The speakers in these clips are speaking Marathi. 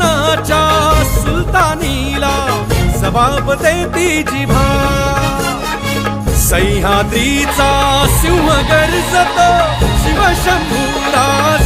देशाच्या सुलतानीला जबाब देती जिभा. सह्याद्रीचा सिंह गर्जतो शिवशंभूराज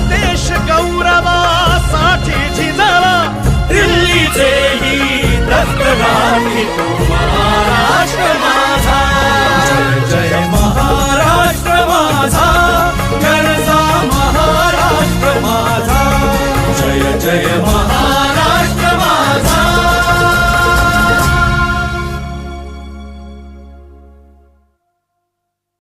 जय